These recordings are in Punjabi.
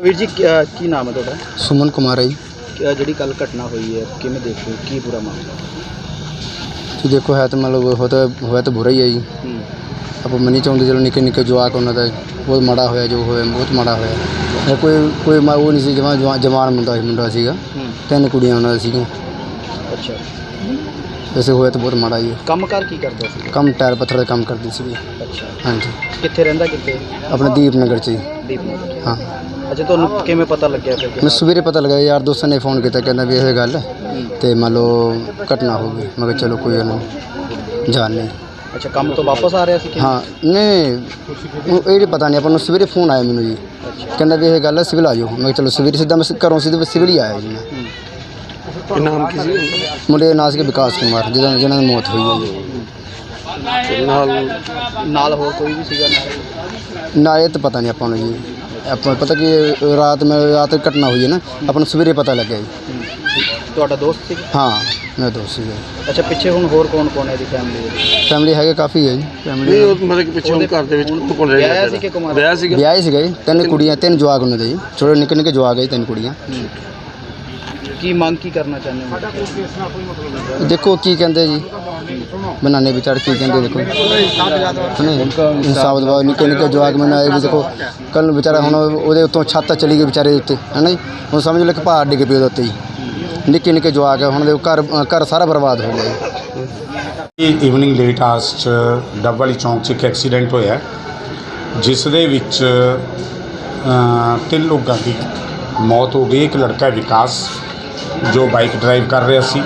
ਵੀਰ ਜੀ ਕੀ ਅਹ ਕੀ ਨਾਮ ਹੈ ਤੁਹਾਡਾ ਸੁਮਨ ਕੁਮਾਰ ਹੈ ਜੀ ਕਿ ਅਹ ਜਿਹੜੀ ਕੱਲ ਘਟਨਾ ਹੋਈ ਹੈ ਕਿਵੇਂ ਦੇਖਦੇ ਹੋ ਕੀ ਪੂਰਾ ਮਾਮਲਾ ਜੀ ਦੇਖੋ ਹੈ ਤਾਂ ਮਤਲਬ ਹੋ ਤਾਂ ਹੋਇਆ ਤਾਂ ਬੁਰਾ ਹੀ ਹੈ ਜੀ ਹੂੰ ਆਪਾਂ ਮੰਨੀ ਚਾਹੁੰਦੇ ਚਲੋ ਨਿੱਕੇ ਨਿੱਕੇ ਜਵਾਕ ਉਹਨਾਂ ਦਾ ਬਹੁਤ ਮਾੜਾ ਹੋਇਆ ਜੋ ਹੋਇਆ ਬਹੁਤ ਮਾੜਾ ਹੋਇਆ ਇਹ ਕੋਈ ਕੋਈ ਮਾ- ਉਹ ਨਹੀਂ ਸੀ ਜਵਾਨ ਜਵਾਨ ਜਵਾਨ ਮੁੰਡਾ ਸੀ ਮੁੰਡਾ ਸੀਗਾ ਹੂੰ ਤਿੰਨ ਕੁੜੀਆਂ ਉਹਨਾਂ ਦਾ ਸੀਗੀਆਂ ਅੱਛਾ ਵੈਸੇ ਹੋਇਆ ਤਾਂ ਬਹੁਤ ਮਾੜਾ ਜੀ ਕੰਮਕਾਰ ਕੀ ਕਰਦਾ ਸੀ ਕੰਮ ਟਾਇਰ ਪੱਥਰ ਦਾ ਕੰਮ ਕਰਦੀ ਸੀਗੀ ਅੱਛਾ ਹਾਂਜੀ ਕਿੱਥੇ ਰਹਿੰਦਾ ਕਿੱਥੇ ਆਪਣੇ ਦੀਪਨਗਰ 'ਚ ਜੀ ਦੀਪਨਗਰ ਹਾਂ ਅੱਛਾ ਤੁਹਾਨੂੰ ਕਿਵੇਂ ਪਤਾ ਲੱਗਿਆ ਫਿਰ ਕਿ ਮੈਂ ਸਵੇਰੇ ਪਤਾ ਲੱਗਾ ਯਾਰ ਦੋਸਤਾਂ ਨੇ ਫੋਨ ਕੀਤਾ ਕਹਿੰਦਾ ਵੀ ਇਹ ਗੱਲ ਹੈ। ਤੇ ਮੰਨ ਲਓ ਘਟਨਾ ਹੋ ਗਈ। ਮੈਂ ਕਿਹਾ ਚਲੋ ਕੋਈ ਗੱਲ ਨਹੀਂ ਜਾਣ ਨਹੀਂ ਅੱਛਾ ਕੰਮ ਤੋਂ ਵਾਪਸ ਆ ਰਿਹਾ ਸੀ ਕਿ ਹਾਂ ਨਹੀਂ ਉਹ ਇਹ ਪਤਾ ਨਹੀਂ ਆਪਾਂ ਨੂੰ ਸਵੇਰੇ ਫੋਨ ਆਇਆ ਮੈਨੂੰ ਜੀ। ਕਹਿੰਦਾ ਵੀ ਇਹ ਗੱਲ ਹੈ ਸਿਵਲ ਆ ਜਾਓ ਮੈਂ ਕਿਹਾ ਚਲੋ ਸਵੇਰੇ ਸਿੱਧਾ ਮੈਂ ਘਰੋਂ ਸਿੱਧਾ ਸਿਵਲ ਹੀ ਆਇਆ ਜੀ ਮੈਂ। ਨਾਮ ਕੀ ਸੀ? ਮੁੰਡੇ ਦਾ ਨਾਂ ਸੀ ਵਿਕਾਸ ਕੁਮਾਰ ਜਿਹਦਾ ਜਿਹਨਾਂ ਦੀ ਮੌਤ ਹੋਈ ਹੈ ਜੀ। ਨਾਲ ਨਾਲ ਹੋਰ ਕੋਈ ਵੀ ਸੀਗਾ? ਨਾਲ ਨਾ ਇਹ ਤਾਂ ਪਤਾ ਨਹੀਂ ਆਪਾਂ ਨੂੰ ਜੀ। ਆਪਾਂ ਨੂੰ ਪਤਾ ਕਿ ਰਾਤ ਮੈਂ ਰਾਤ ਘਟਨਾ ਹੋਈ ਹੈ ਨਾ ਆਪਾਂ ਨੂੰ ਸਵੇਰੇ ਪਤਾ ਲੱਗਿਆ ਜੀ। ਤੁਹਾਡਾ ਦੋਸਤ ਸੀ? ਹਾਂ ਮੇਰਾ ਦੋਸਤ ਸੀਗਾ ਅੱਛਾ ਪਿੱਛੇ ਹੁਣ ਹੋਰ ਕੌਣ ਕੌਣ ਹੈ ਇਹਦੀ ਫੈਮਿਲੀ ਦੇ ਫੈਮਿਲੀ ਹੈਗੇ ਕਾਫੀ ਹੈ ਜੀ। ਨਹੀਂ ਫੈਮਿਲੀ ਉਹ ਮਤਲਬ ਕਿ ਪਿੱਛੇ ਉਹ ਘਰ ਦੇ ਵਿੱਚ ਕੋਲ ਕੋਲ ਰਹਿ ਵਿਆਹਿਆ ਸੀ ਕਿ ਕੁਮਾਰ? ਵਿਆਹ ਸੀਗਾ? ਵਿਆਹ ਹੀ ਸੀਗਾ ਜੀ ਤਿੰਨ ਕੁੜੀਆਂ ਤਿੰਨ ਜਵਾਕ ਉਹਨਾਂ ਦੇ ਜੀ। ਛੋਟੇ ਨਿੱਕੇ ਨਿੱਕੇ ਜਵਾਕ ਹੈ ਜੀ ਤਿੰਨ ਕੁੜੀਆਂ। ਕੀ ਮੰਗ ਕੀ ਕਰਨਾ ਚਾਹੁੰਦੇ ਹੋ? ਦੇਖੋ ਕੀ ਕਹਿੰਦੇ ਜੀ। ਬਣਾਣੇ ਵਿਚਾਰ ਕੀ ਕਹਿੰਦੇ ਦੇਖੋ। ਨਹੀਂ ਇਨਸਾਫ ਦਵਾਓ ਨਿੱਕੇ ਨਿੱਕੇ ਜਵਾਕ ਮੈਨੂੰ ਆਏ ਵੀ ਦੇਖੋ। ਕੱਲ ਨੂੰ ਵਿਚਾਰਾ ਹੁਣ ਉਹਦੇ ਉੱਤੋਂ ਛੱਤ ਚਲੀ ਗਈ ਵਿਚਾਰੇ ਉੱਤੇ ਹੈ ਨਾ ਜੀ? ਹੁਣ ਸਮਝ ਲਓ ਕਿ ਪਹਾੜ ਡਿੱਗ ਪਿਆ ਉਹਦੇ ਉੱਤੇ ਜੀ। ਨਿੱਕੇ ਨਿੱਕੇ ਜਵਾਕ ਹੈ ਹੁਣ ਦੇ ਘਰ ਘਰ ਸਾਰਾ ਬਰਬਾਦ ਹੋ ਗਿਆ ਜੀ। ਈਵਨਿੰਗ ਲੇਟ ਆਸ 'ਚ ਡੱਬ ਵਾਲੀ ਚੌਂਕ 'ਚ ਇੱਕ ਐਕਸੀਡੈਂਟ ਹੋਇਆ। ਜਿਸ ਦੇ ਵਿੱਚ ਅ, ਤਿੰਨ ਲੋਕਾਂ ਦੀ ਮੌਤ ਹੋ ਗਈ। ਇੱਕ ਲੜਕਾ ਹੈ ਵਿਕਾਸ ਜੋ ਬਾਈਕ ਡਰਾਈਵ ਕਰ ਰਿਹਾ ਸੀ।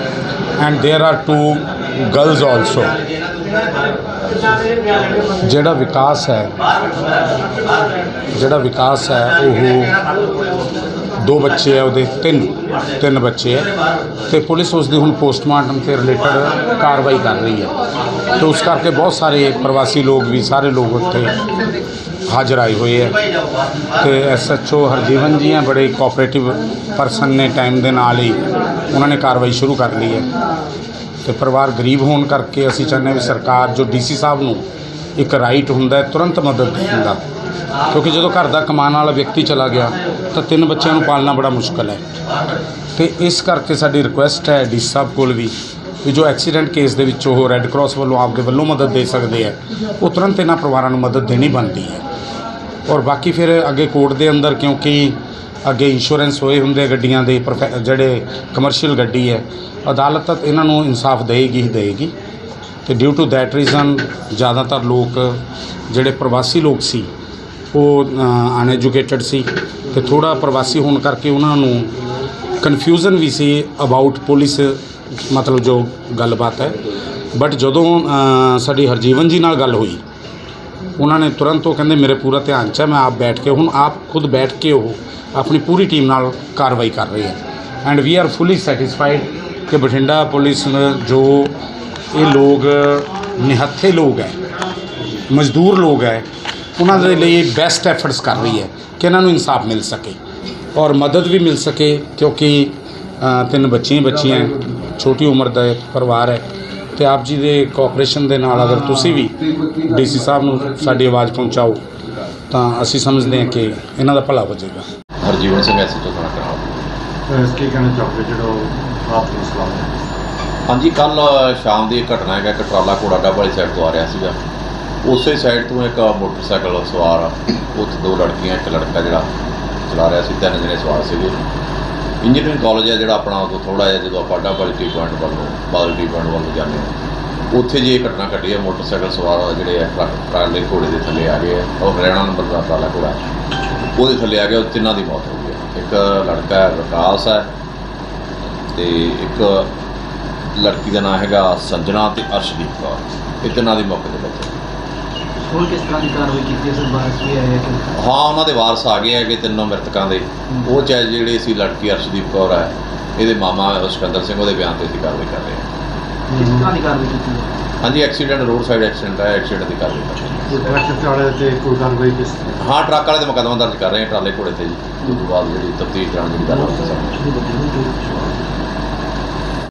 and there are two girls also. ਜਿਹੜਾ ਵਿਕਾਸ ਹੈ ਜਿਹੜਾ ਵਿਕਾਸ ਹੈ ਉਹ ਦੋ ਬੱਚੇ ਆ ਉਹਦੇ ਤਿੰਨ ਤਿੰਨ ਬੱਚੇ ਆ ਤੇ ਪੁਲਿਸ ਉਸ ਦੀ ਹੁਣ ਪੋਸਟਮਾਰਟਮ ਤੇ ਰਿਲੇਟਡ ਕਾਰਵਾਈ ਕਰ ਰਹੀ ਹੈ ਤੇ ਉਸ ਕਰਕੇ ਬਹੁਤ ਸਾਰੇ ਪ੍ਰਵਾਸੀ ਲੋਕ ਵੀ ਸਾਰੇ ਲੋਕ ਉੱਥੇ ਹਾਜ਼ਰ ਆਏ ਹੋਏ ਹੈ। ਤੇ ਐਸਐਚਓ ਹਰਜੀਵਨ ਜੀ ਹੈ, ਬੜੇ ਕੋਆਪਰੇਟਿਵ ਪਰਸਨ ਨੇ ਟਾਈਮ ਦੇ ਨਾਲ ਹੀ ਉਹਨਾਂ ਨੇ ਕਾਰਵਾਈ ਸ਼ੁਰੂ ਕਰ ਲਈ ਹੈ। ਤੇ ਪਰਿਵਾਰ ਗਰੀਬ ਹੋਣ ਕਰਕੇ ਅਸੀਂ ਚਾਹੁੰਦੇ ਹਾਂ ਵੀ ਸਰਕਾਰ, ਜੋ ਡੀਸੀ ਸਾਹਿਬ ਨੂੰ ਇੱਕ ਰਾਈਟ ਹੁੰਦਾ ਹੈ, ਤੁਰੰਤ ਮਦਦ ਦੇਣ ਦਾ ਕਿਉਂਕਿ ਜਦੋਂ ਘਰ ਦਾ ਕਮਾਉਣ ਵਾਲਾ ਵਿਅਕਤੀ ਚਲਾ ਗਿਆ, ਤਾਂ ਤਿੰਨ ਬੱਚਿਆਂ ਨੂੰ ਪਾਲਣਾ ਬੜਾ ਮੁਸ਼ਕਲ ਹੈ। ਤੇ ਇਸ ਕਰਕੇ ਸਾਡੀ ਰਿਕੁਐਸਟ ਹੈ ਡੀ ਸਾਹਿਬ ਕੋਲ ਵੀ ਵੀ ਜੋ ਐਕਸੀਡੈਂਟ ਕੇਸ ਦੇ ਵਿੱਚ ਉਹ ਰੈੱਡ ਕਰਾਸ ਵੱਲੋਂ ਆਪਦੇ ਵੱਲੋਂ ਮਦਦ ਦੇ ਸਕਦੇ ਹੈ, ਉਹ ਤੁਰੰਤ ਇਹਨਾਂ ਪਰਿਵਾਰਾਂ ਨੂੰ ਮਦਦ ਦੇਣੀ ਬਣਦੀ ਹੈ। ਔਰ ਬਾਕੀ ਫਿਰ ਅੱਗੇ ਕੋਰਟ ਦੇ ਅੰਦਰ ਕਿਉਂਕਿ ਅੱਗੇ ਇੰਸ਼ੋਰੈਂਸ ਹੋਏ ਹੁੰਦੇ ਗੱਡੀਆਂ ਦੇ, ਪ੍ਰੋਫੈ- ਜਿਹੜੇ ਕਮਰਸ਼ੀਅਲ ਗੱਡੀ ਹੈ, ਅਦਾਲਤ ਤੱਕ ਇਹਨਾਂ ਨੂੰ ਇਨਸਾਫ ਦੇਏਗੀ ਹੀ ਦੇਏਗੀ। ਤੇ ਡਿਊ ਟੂ ਦੈਟ ਰੀਜ਼ਨ ਜ਼ਿਆਦਾਤਰ ਲੋਕ, ਜਿਹੜੇ ਪ੍ਰਵਾਸੀ ਲੋਕ ਸੀ, ਉਹ ਅਨਐਜੂਕੇਟਡ ਸੀ ਤੇ ਥੋੜਾ ਪ੍ਰਵਾਸੀ ਹੋਣ ਕਰਕੇ ਉਹਨਾਂ ਨੂੰ ਕਨਫਿਊਜ਼ਨ ਵੀ ਸੀ ਅਬਾਊਟ ਪੁਲਿਸ, ਮਤਲਬ ਜੋ ਗੱਲਬਾਤ ਹੈ। ਬਟ ਜਦੋਂ ਸਾਡੀ ਹਰਜੀਵਨ ਜੀ ਨਾਲ ਗੱਲ ਹੋਈ ਉਹਨਾਂ ਨੇ ਤੁਰੰਤ ਉਹ ਕਹਿੰਦੇ, ਮੇਰੇ ਪੂਰਾ ਧਿਆਨ 'ਚ ਹੈ, ਮੈਂ ਆਪ ਬੈਠ ਕੇ, ਹੁਣ ਆਪ ਖੁਦ ਬੈਠ ਕੇ ਉਹ ਆਪਣੀ ਪੂਰੀ ਟੀਮ ਨਾਲ ਕਾਰਵਾਈ ਕਰ ਰਹੇ ਹੈ। And we are fully satisfied ਕਿ ਬਠਿੰਡਾ ਪੁਲਿਸ ਨੇ ਜੋ ਇਹ ਲੋਕ ਨਿਹੱਥੇ ਲੋਕ ਹੈ, ਮਜ਼ਦੂਰ ਲੋਕ ਹੈ, ਉਹਨਾਂ ਦੇ ਲਈ ਬੈਸਟ ਐਫਰਟਸ ਕਰ ਰਹੀ ਹੈ ਕਿ ਇਹਨਾਂ ਨੂੰ ਇਨਸਾਫ ਮਿਲ ਸਕੇ ਔਰ ਮਦਦ ਵੀ ਮਿਲ ਸਕੇ ਕਿਉਂਕਿ ਤਿੰਨ ਬੱਚੀਆਂ ਬੱਚੀਆਂ ਛੋਟੀ ਉਮਰ ਦਾ ਪਰਿਵਾਰ ਹੈ। ਤੇ ਆਪ ਜੀ ਦੇ ਕੋਆਪਰੇਸ਼ਨ ਦੇ ਨਾਲ ਅਗਰ ਤੁਸੀਂ ਵੀ ਡੀਸੀ ਸਾਹਿਬ ਨੂੰ ਸਾਡੀ ਆਵਾਜ਼ ਪਹੁੰਚਾਓ ਤਾਂ ਅਸੀਂ ਸਮਝਦੇ ਹਾਂ ਕਿ ਇਹਨਾਂ ਦਾ ਭਲਾ ਹੋ ਜਾਏਗਾ। ਹਰਜੀਵਨ ਸਿੰਘ ਐਸੀ ਤੋਂ ਸੁਣਾ ਕਰਾਂ ਕੀ ਕਹਿਣਾ ਚਾਹੋਗੇ ਜਿਹੜਾ ਰਾਤ ਨੂੰ ਸਲਾਮ ਹਾਂਜੀ ਕੱਲ ਸ਼ਾਮ ਦੀ ਇਹ ਘਟਨਾ ਹੈਗਾ ਕਿ ਟਰਾਲਾ ਘੋੜਾ ਡੱਬ ਵਾਲੀ ਸਾਈਡ ਤੋਂ ਆ ਰਿਹਾ ਸੀਗਾ। ਉਸੇ ਸਾਈਡ ਤੋਂ ਇੱਕ ਮੋਟਰਸਾਈਕਲ ਸਵਾਰ ਉੱਥੇ ਦੋ ਲੜਕੀਆਂ ਇੱਕ ਲੜਕਾ ਜਿਹੜਾ ਚਲਾ ਰਿਹਾ ਸੀ ਤਿੰਨ ਜਣੇ ਸਵਾਰ ਸੀਗੇ। ਇੰਜੀਨੀਅਰਿੰਗ ਕਾਲਜ ਹੈ ਜਿਹੜਾ ਆਪਣਾ ਉਦੋਂ ਥੋੜਾ ਜਿਹਾ ਜਦੋਂ ਆਪਾਂ ਡੱਬ ਵਾਲੀ ਟੀ ਪੁਆਇੰਟ ਵੱਲੋਂ ਬਾਦਲ ਟੀ ਪੁਆਇੰਟ ਵੱਲੋਂ ਜਾਂਦੇ ਹਾਂ। ਉੱਥੇ ਜੇ ਇਹ ਘਟਨਾ ਘਟੀ ਹੈ ਮੋਟਰਸਾਈਕਲ ਸਵਾਰ ਜਿਹੜੇ ਆ, ਟਰੱਕ ਟਰਾਲੇ ਘੋੜੇ ਦੇ ਥੱਲੇ ਆ ਗਏ ਆ। ਉਹ ਹਰਿਆਣਾ ਨੰਬਰ ਦਾ ਟਰਾਲਾ ਘੋੜਾ ਉਹਦੇ ਥੱਲੇ ਆ ਗਿਆ, ਉਹ ਤਿੰਨਾਂ ਦੀ ਮੌਤ ਹੋ ਗਈ ਇੱਕ ਲੜਕਾ ਹੈ, ਵਿਕਾਸ ਹੈ ਤੇ ਇੱਕ ਲੜਕੀ ਦਾ ਨਾਮ ਹੈਗਾ ਸੰਜਨਾ ਤੇ ਅਰਸ਼ਦੀਪ ਕੌਰ। ਇਹ ਤਿੰਨਾਂ ਦੀ ਮੌਕੇ ਤੇ ਬੱਚੇ ਹੁਣ ਕਿਸ ਤਰ੍ਹਾਂ ਦੀ ਕਾਰਵਾਈ ਕੀਤੀ ਇਸ ਬਾਅਦ ਵੀ ਆਇਆ ਕਿ? ਹਾਂ ਉਹਨਾਂ ਦੇ ਵਾਰਸ ਆ ਗਏ ਹੈਗੇ ਤਿੰਨੋਂ ਮ੍ਰਿਤਕਾਂ ਦੇ। ਉਹ ਚਾਹੇ ਜਿਹੜੇ ਸੀ ਲੜਕੀ ਅਰਸ਼ਦੀਪ ਕੌਰ ਹੈ ਇਹਦੇ ਮਾਮਾ ਸਿਕੰਦਰ ਸਿੰਘ ਉਹਦੇ ਬਿਆਨ ਤੇ ਅਸੀਂ ਕਾਰਵਾਈ ਕਰ ਰਹੇ ਹਾਂ ਕਿਸ ਤਰ੍ਹਾਂ ਦੀ ਕਾਰਵਾਈ ਕੀਤੀ ਹਾਂਜੀ ਐਕਸੀਡੈਂਟ ਰੋਡ ਸਾਈਡ ਐਕਸੀਡੈਂਟ ਹੈ ਐਕਸੀਡੈਂਟ ਦੀ ਕਾਰਵਾਈ ਕਰ ਰਹੇ ਕੋਈ ਟਰੱਕ ਵਾਲੇ ਤੇ ਕੋਈ ਕਾਰਵਾਈ ਕਿਸ ਹਾਂ ਹਾਂ ਟਰੱਕ ਵਾਲੇ ਦੇ ਮੁਕੱਦਮਾ ਦਰਜ ਕਰ ਰਹੇ ਹਾਂ ਟਰਾਲੇ ਘੋੜੇ ਤੇ ਜੀ। ਉਸ ਤੋਂ ਬਾਅਦ ਜਿਹੜੀ ਤਫਤੀਸ਼ ਦੌਰਾਨ ਜਿਹੜੀ ਗੱਲ ਹੋਈ ਸਾਹਮਣੇ